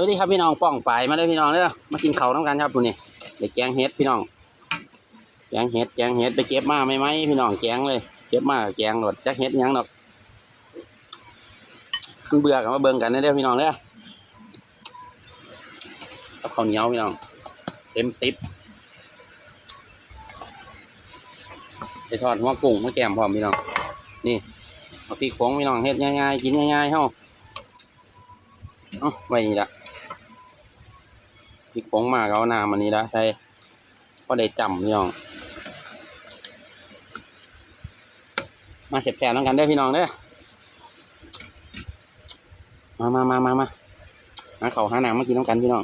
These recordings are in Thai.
วัสดีครับพี่น้องป้องไปมาเลยพี่น้องเด้อมากินข้าวน้ำกันครับทุนี่เด็กแกงเฮ็ดพี่น้อง แกงเฮ็ดแกงเฮ็ดไปเก็บมาไหมไหมพี่น้องแกงเลย เก็บมาแกงหลดจักเฮ็ดหยังดอกเพิ่งเบื่อกันมาเบิ่งกันเด้อพี่น้องเด้อกับข้าวเหนียวพี่น้อง เต็มติ๊บไปทอดหัวกุ้งมาแกมพร้อมพี่น้อง นี่เอาพริกผงพี่น้องเฮ็ดง่ายๆกินง่ายๆเฮ้าเอ้าไว้นี่ละ พริกผงมากเอาน้ำอันนี้ละใช่ก็ได้จำพี่น้อง มาเสียบแสบน้องกันเด้อพี่น้องเด้อมามามามามาหาเขาหาน้ำมากินน้องกันพี่น้อง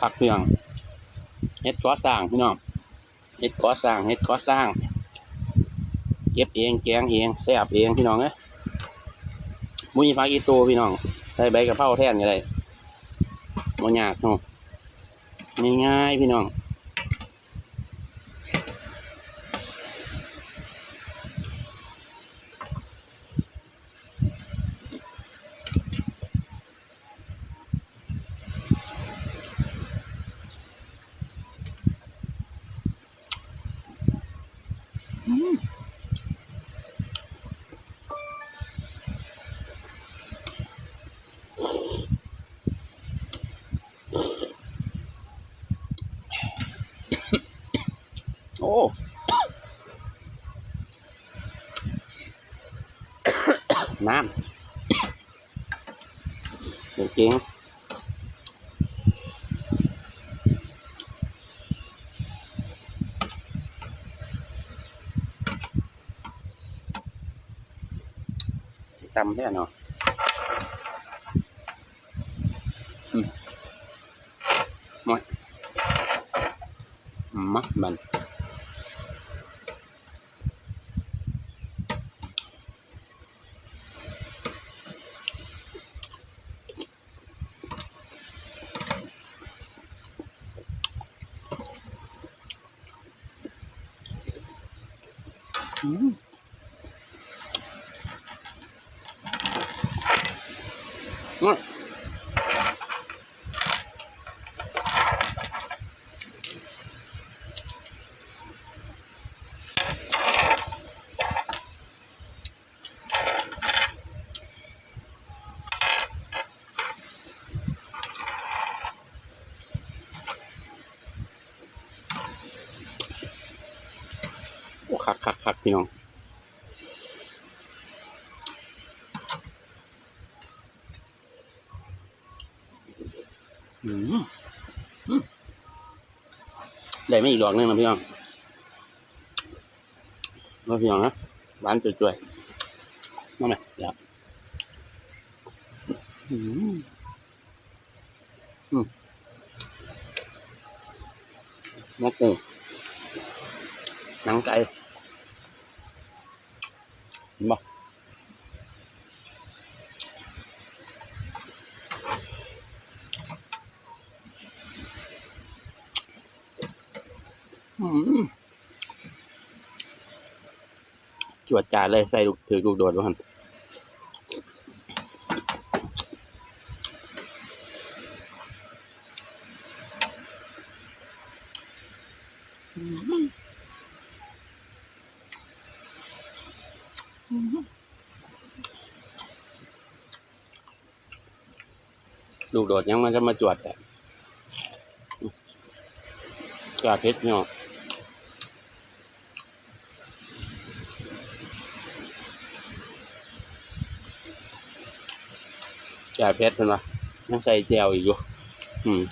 ผักเพียงเฮ็ดก่อสร้างพี่น้องเฮ็ดก่อสร้างเฮ็ดก่อสร้าง เก็บเองแกงเองแซ่บเองพี่น้องเอ้ยมุ้ยฟักอีตูพี่น้องใส่ใบกะเพราแท่นก็ได้บ่ยากเนาะง่ายๆพี่น้อง โอ้ น้ำจริงๆตำแค่เนาะอืมมามาบัน อืม คักคักคักพี่น้องอืมอืมได้ไม่อีกดอกหนึงนะพี่น้องมาพี่น้องนะหวานจุ่ยๆมาไหมเดี๋ยวอืมอืมมกกุ้งหนังไก่ เห็นบ่อืมจวดจานเลยใส่ลูกถือลูกโดดวะฮัน ลูกโดดยังมันจะมาจวดแต่กาเพชรเนาะกาเพชรเป็นวะยังใส่แจวอีกอยู่อืม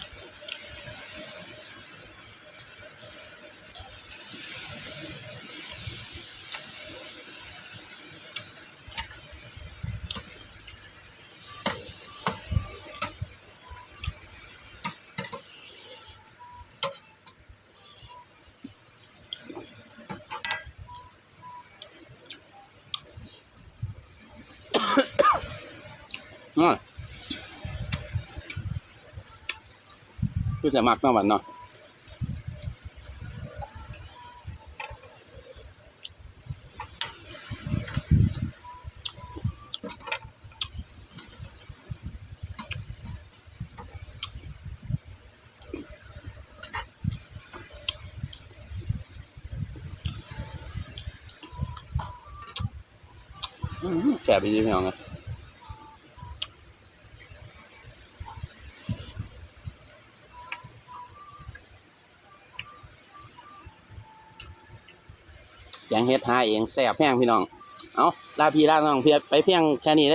น้อยคือจะมักเมาวันเนาะแฉบไปยี่ห้องนะ งเฮ็ดหาเองแซ่บแพงพี่น้อง เอาลาพี่ลาน้องเพียไปเพียงแค่นี้เลย